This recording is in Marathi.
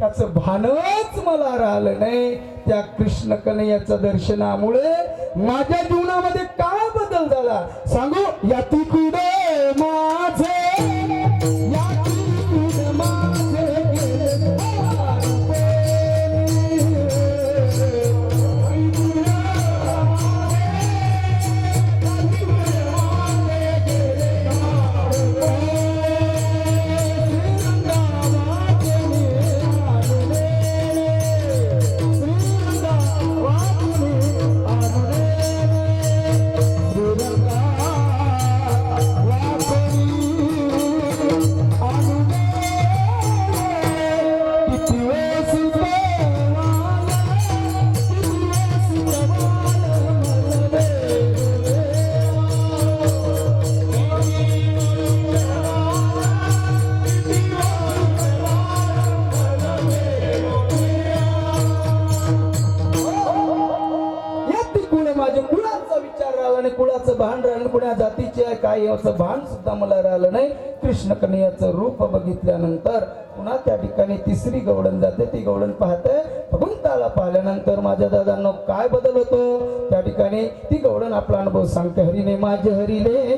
त्याचं भानच मला राहिलं नाही. त्या कृष्ण कन्हैयाच्या दर्शनामुळे माझ्या जीवनामध्ये काय बदल झाला? सांगू या तिकडे तिकडे माझ्या कुळाचा विचार राहिला नाही कुळाचं भान राहिलं कुणा कुण्या जातीचे आहे काय याचं भान सुद्धा मला राहिलं नाही. कृष्ण कन्याचं रूप बघितल्यानंतर पुन्हा त्या ठिकाणी तिसरी गवडण जाते ती गवळण पाहते. भगवंताला पाहिल्यानंतर माझ्या दादांना काय बदल होतो? त्या ठिकाणी ती गवडण आपला अनुभव सांगते हरीने माझे हरिले